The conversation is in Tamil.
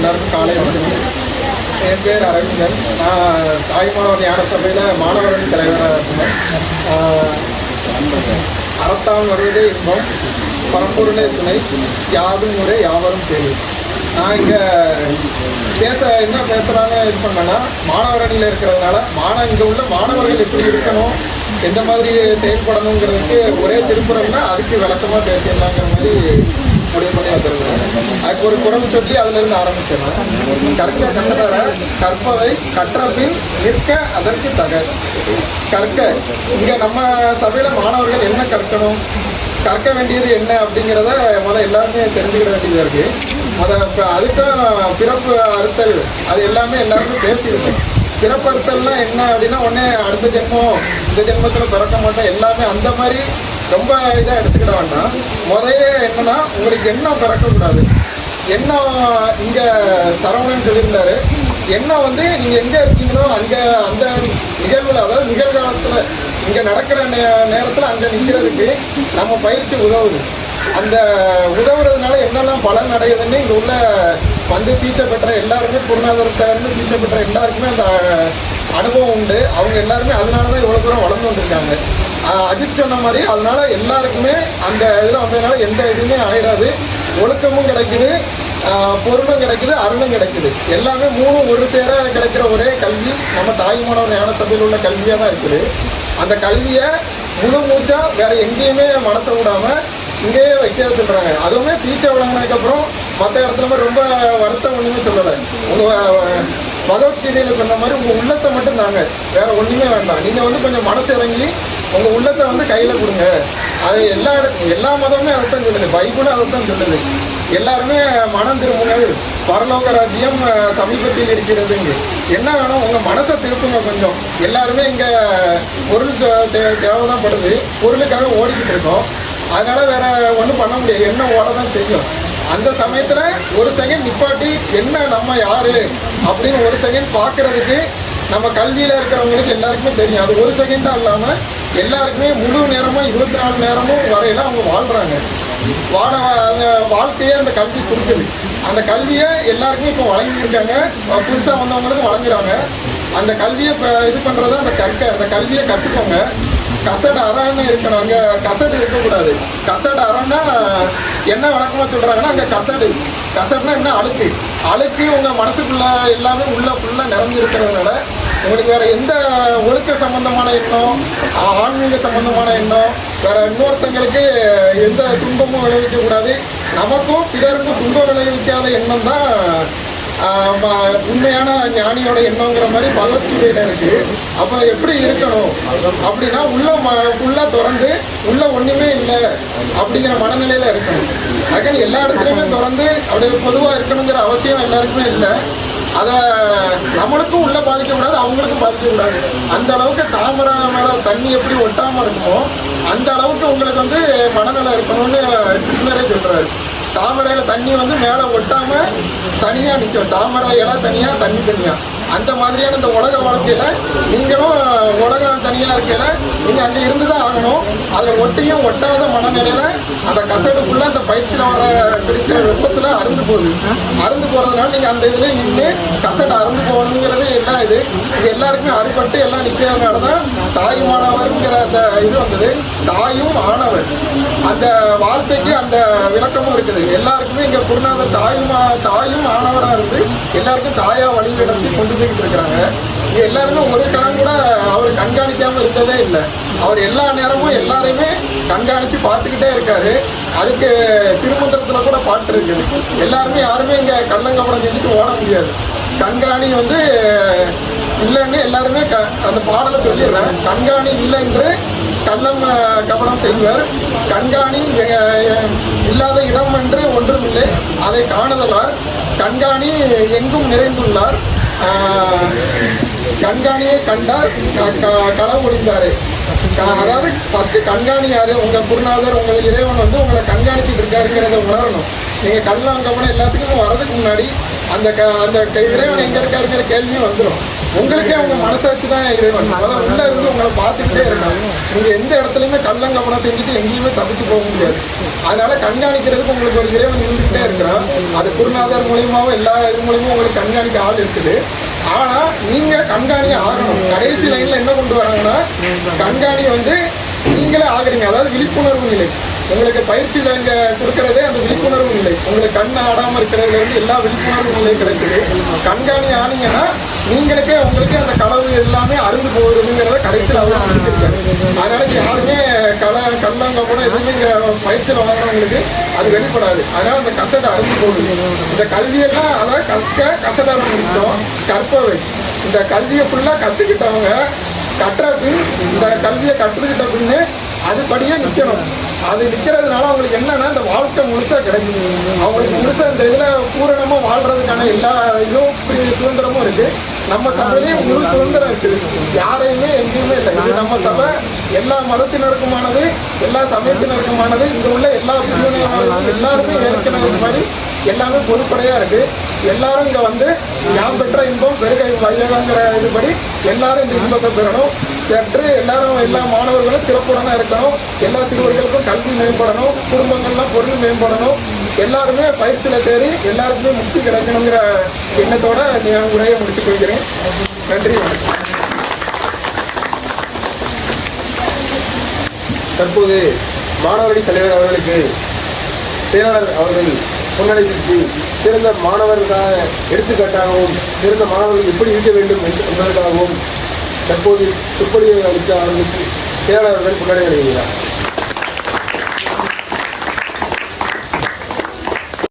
எல்லாருக்கும் காலை வணக்கம். என் பேர் அரவிந்தன். நான் தாய்மானவர் ஞான சபையில் மாணவரணி தலைவராக இருந்தேன் ஆஹ் அறத்தான் வருவதே இன்பம் பரம்பொருளே துணை யாதும் முறை யாவரும் கேள்வி நான் இங்கே பேச என்ன பேசுகிறாங்க இது பண்ணேன்னா மாணவரணியில் இருக்கிறதுனால மாணவ இங்கே உள்ள மாணவர்கள் எப்படி இருக்கணும் எந்த மாதிரி செயல்படணுங்கிறதுக்கு ஒரே திருப்புறம்னா அதுக்கு விளக்கமாக பேசிடலாங்கிற மாதிரி முடிவு பண்ணி அதுக்கு ஒரு குரல் சொல்லி அதுலேருந்து ஆரம்பிச்சிடலாம். கற்க கண்டதர கற்பவை கற்றபின் நிற்க அதற்கு தக. கற்க. இங்கே நம்ம சபையில் மாணவர்கள் என்ன கற்கணும்? கற்க வேண்டியது என்ன அப்படிங்கிறத முதல்ல எல்லாருமே தெரிஞ்சுக்கிட வேண்டியதாக இருக்கு. அதை இப்போ அதுக்கும் பிறப்பு அறுத்தல் அது எல்லாமே எல்லாருமே பேசியிருக்கோம். பிறப்பு என்ன அப்படின்னா உடனே அடுத்த ஜென்மம் இந்த ஜென்மத்தில் பிறக்க மாட்டோம். எல்லாமே அந்த மாதிரி ரொம்ப இதாக எடுத்துக்கிட வேண்டாம். முதல்ல என்னன்னா உங்களுக்கு எண்ணம் பிறக்கக்கூடாது. எண்ணம் இங்கே சரவணன் சொல்லியிருந்தாரு. எண்ணம் வந்து நீங்கள் எங்கே இருக்கீங்களோ அங்கே அந்த நிகழ்வில் அதாவது நிகழ்காலத்தில் இங்கே நடக்கிற நே நேரத்தில் அங்கே நிற்கிறதுக்கு நம்ம பயிற்சி உதவுது. அந்த உதவுறதுனால என்னெல்லாம் பலன் அடையுதுன்னு இங்கே உள்ள வந்து தீட்சை பெற்ற எல்லாருமே பொருளாதாரத்தை இருந்து தீட்சை பெற்ற எல்லாருக்குமே அந்த அனுபவம் உண்டு. அவங்க எல்லாருமே அதனால தான் இவ்வளோ தூரம் வளர்ந்து வந்திருக்காங்க. அஜித் சொன்ன மாதிரி அதனால எல்லாருக்குமே அந்த இதில் வந்ததுனால எந்த இதுவுமே ஆயிடாது ஒழுக்கமும் கிடைக்குது பொருளும் கிடைக்குது அருளும் கிடைக்குது. எல்லாமே மூணும் ஒரு சேர கிடைக்கிற ஒரே கல்வி. நம்ம தாய்மானவர் ஞான சபையில் உள்ள கல்வியாக தான் இருக்குது. அந்த கல்வியை முழு மூச்சா வேற எங்கேயுமே மனசை விடாம இங்கேயே வைக்க சொல்றாங்க. அதுவுமே தீச்சை வழங்கினதுக்கப்புறம் மற்ற இடத்துல மாதிரி ரொம்ப வருத்தம் ஒன்றுமே சொல்லலை. உங்க அஹ், பகவத்கீதையில சொன்ன மாதிரி உங்க உள்ளத்தை மட்டும் தாங்க. வேற ஒண்ணுமே வேண்டாம். நீங்க வந்து கொஞ்சம் மனசு இறங்கி உங்க உள்ளத்தை வந்து கையில கொடுங்க. அது எல்லா எல்லா மதமுமே அதைத்தான் சொல்லுது. பைபிளும் அதைத்தான் சொல்லுது. எல்லாருமே மனம் திரும்புங்கள். பரலோக ராஜ்யம் சமீபத்தில் இருக்கிறதுங்க. என்ன வேணும்? உங்க மனசை திருப்புங்க கொஞ்சம். எல்லாருமே இங்க பொருள் தேவை தே- தேவைதான் படுது பொருளுக்காக ஓடிக்கிட்டு இருக்கோம். அதனால வேற ஒன்றும் பண்ண முடியாது. என்ன ஓட தான் செய்யும். அந்த சமயத்துல ஒரு செகண்ட் நிப்பாட்டி என்ன நம்ம யாரு? அப்படின்னு ஒரு செகண்ட் பார்க்கிறதுக்கு நம்ம கல்வியில இருக்கிறவங்களுக்கு எல்லாருக்குமே தெரியும். அது ஒரு செகண்டா இல்லாம எல்லாருக்குமே முழு நேரமும் இருபத்தி நாலு நேரமும் வரையில அவங்க வாழ்றாங்க. வாழ அந்த வாழ்க்கையே அந்த கல்வி கொடுக்குது. அந்த கல்வியை எல்லாருக்குமே இப்போ வழங்கியிருக்காங்க புதுசாக வந்தவங்களுக்கு வழங்குறாங்க. அந்த கல்வியை இப்போ இது பண்ணுறது அந்த கற்க அந்த கல்வியை கற்றுக்கோங்க கசடு அறன்னு இருக்கணும். அங்கே கசடு இருக்கக்கூடாது. கசடு அறன்னா என்ன வழக்கமாக சொல்கிறாங்கன்னா அங்கே கசடு. கசடுனா என்ன? அழுக்கு. அழுக்கு உங்கள் மனசுக்குள்ள எல்லாமே உள்ள ஃபுல்லாக நிறைஞ்சிருக்கிறதுனால உங்களுக்கு வேற எந்த ஒழுக்க சம்பந்தமான எண்ணம் ஆன்மீக சம்பந்தமான எண்ணம் வேற இன்னொருத்தங்களுக்கு எந்த துன்பமும் விளைவிக்க கூடாது நமக்கும் பிறருக்கும் துன்பம் விளைவிக்காத எண்ணம் தான் உண்மையான ஞானியோட எண்ணங்கிற மாதிரி பகவத்கீதையில இருக்கு. அப்ப எப்படி இருக்கணும்? அப்படின்னா உள்ள ம- உள்ள திறந்து உள்ள ஒண்ணுமே இல்லை அப்படிங்கிற மனநிலையில இருக்கணும். அதுக்கு எல்லா இடத்துலயுமே திறந்து அப்படியே பொதுவா இருக்கணுங்கிற அவசியம் எல்லாருக்குமே இல்லை. அதை நம்மளுக்கும் உள்ள பாதிக்க கூடாது அவங்களுக்கும் பாதிக்க கூடாது அந்த அளவுக்கு தாமரை மேல தண்ணி எப்படி ஒட்டாம இருக்குமோ அந்த அளவுக்கு உங்களுக்கு வந்து மனநிலை இருக்கணும்னு கிருஷ்ணரே சொல்றாரு. தாமரையில தண்ணி வந்து மேல ஒட்டாம தனியா நிற்கும் தாமரை இலை தனியா தண்ணி தனியா. அந்த மாதிரியான இந்த உலக வாழ்க்கையில நீங்களும் உலகம் தனியா இருக்கையில நீங்க அங்க இருந்துதான் ஆகணும். அதுல ஒட்டியும் ஒட்டாத மனநிலையில அந்த கசடுக்குள்ள அந்த பயிற்சியில வர பிடிக்கிற வெப்பத்துல அருந்து போகுது. அருந்து போறதுனால நீங்க அந்த இதுல நின்று கசடு அருந்து இது? இது எல்லாருக்குமே அறுபட்டு எல்லாம் நிற்கிறதுனால தான் தாய் மாணவர்ங்கிற அந்த இது வந்தது. தாயும் ஆணவர் அந்த வார்த்தைக்கு அந்த விளக்கமும் இருக்குது. எல்லாருக்குமே இங்க குருநாதர் தாயும் தாயும் ஆணவரா இருந்து எல்லாருக்கும் தாயா வழி நடத்தி கொண்டு போய்கிட்டு இருக்கிறாங்க. இங்கே எல்லாருமே ஒரு கணம் கூட அவர் கண்காணிக்காம இருந்ததே இல்லை. அவர் எல்லா நேரமும் எல்லாரையுமே கண்காணிச்சு பார்த்துக்கிட்டே இருக்காரு. அதுக்கு திருமந்திரத்தில் கூட பாட்டு இருக்குது எல்லாருமே யாருமே இங்க கள்ளங்கப்படம் செஞ்சுட்டு ஓட முடியாது. கண்காணி வந்து இல்லைன்னு எல்லாருமே க அந்த பாடலை சொல்லிடுறேன். கண்காணி இல்லை என்று கள்ளம் கவனம் கபடம் செய்வர். கண்காணி இல்லாத இடம் என்று ஒன்றும் இல்லை அதை காணுதலார். கண்காணி எங்கும் நிறைந்துள்ளார். கண்காணியை கண்டார். க- க- அதாவது ஃபர்ஸ்ட் கண்காணி யாரு? உங்க குருநாதர் உங்க இறைவன் வந்து உங்களை கண்காணிச்சுட்டு இருக்காருங்கிறத உணரணும். நீங்க கவனம் எல்லாத்துக்கும் வர்றதுக்கு முன்னாடி அந்த க- அந்த இறைவன் எங்க இருக்காருங்கிற கேள்வியும் வந்துடும் உங்களுக்கே உங்க மனசாட்சி தான் இறைவன். அதான் உள்ள இருந்து உங்களை பார்த்துக்கிட்டே இருக்காங்க நீங்க எந்த இடத்துலயுமே கவனம் செஞ்சுட்டு எங்கேயுமே தப்பிச்சு போக முடியாது. அதனால கண்காணிக்கிறதுக்கு உங்களுக்கு ஒரு இறைவன் இருந்துகிட்டே இருக்கிறான். அது குருநாதர் மூலியமாவும் எல்லா இது மூலியமும் உங்களுக்கு கண்காணிக்க ஆள் இருக்குது. ஆனா நீங்க கண்காணி ஆகணும். கடைசி லைன்ல என்ன கொண்டு வராங்கன்னா கண்காணி வந்து நீங்களே ஆகுறீங்க. அதாவது விழிப்புணர்வு நிலை. உங்களுக்கு பயிற்சி இங்க கொடுக்கறதே அந்த விழிப்புணர்வு இல்லை. உங்களுக்கு கண் ஆடாம இருக்கிறதுல இருந்து எல்லா விழிப்புணர்வு நிலை கிடைக்குது. கண்காணி ஆனீங்கன்னா நீங்களுக்கே உங்களுக்கு அந்த களவு எல்லாமே அருந்து போகுதுங்கிறத கடைசியில் அவங்க முடிச்சிருக்காரு அதனால யாருமே கள கண்ணாங்க கூட எதுவுமே இங்க பயிற்சியில் வாங்குறவங்களுக்கு அது வெளிப்படாது. அதனால அந்த கசட்டை அருந்து போகுது இந்த கல்வியெல்லாம் அதாவது கற்க கசடை ஆரம்பிச்சிட்டோம் கற்பவை. இந்த கல்வியை ஃபுல்லா கத்துக்கிட்டவங்க கட்டுற பின் இந்த கல்வியை கற்றுக்கிட்ட பின்னு அதுபடியே நிற்கணும் அது நிற்கிறதுனால அவங்களுக்கு என்னன்னா இந்த வாழ்க்கை முழுசாக கிடைக்கும். அவங்களுக்கு முழுசாக இந்த இதில் பூரணமாக வாழ்றதுக்கான எல்லா இதுவும் சுதந்திரமும் இருக்கு. நம்ம சபையிலேயும் முழு சுதந்திரம் இருக்குது யாரையுமே எங்கேயுமே இல்லை. இது நம்ம சபை. எல்லா மதத்தினருக்குமானது எல்லா சமயத்தினருக்குமானது. இங்கே உள்ள எல்லா பிரிவினையானது எல்லாருமே ஏற்கனவே மாதிரி எல்லாமே பொதுப்படையா இருக்கு. எல்லாரும் இங்க வந்து யாம் பெற்ற இன்பம் பெருகை வையகங்கிற இதுபடி எல்லாரும் இந்த இன்பத்தை பெறணும். பெற்று எல்லாரும் எல்லா மாணவர்களும் சிறப்புடனா இருக்கணும். எல்லா சிறுவர்களுக்கும் கல்வி மேம்படணும். குடும்பங்கள்லாம் பொருள் மேம்படணும். எல்லாருமே பயிற்சியில தேறி எல்லாருக்குமே முக்தி கிடைக்கணுங்கிற எண்ணத்தோட நான் உரையை முடிச்சு கொள்கிறேன். நன்றி வணக்கம். தற்போது மாணவரணி தலைவர் அவர்களுக்கு செயலாளர் அவர்கள் முன்னடைத்திற்கு சிறந்த மாணவர்களாக எடுத்துக்காட்டாகவும் சிறந்த மாணவர்கள் எப்படி இருக்க வேண்டும் என்று என்பதற்காகவும் தற்போது சொற்பொழிவை அளித்த அவர்களுக்கு செயலாளர்கள் அவர்கள் முன்னடை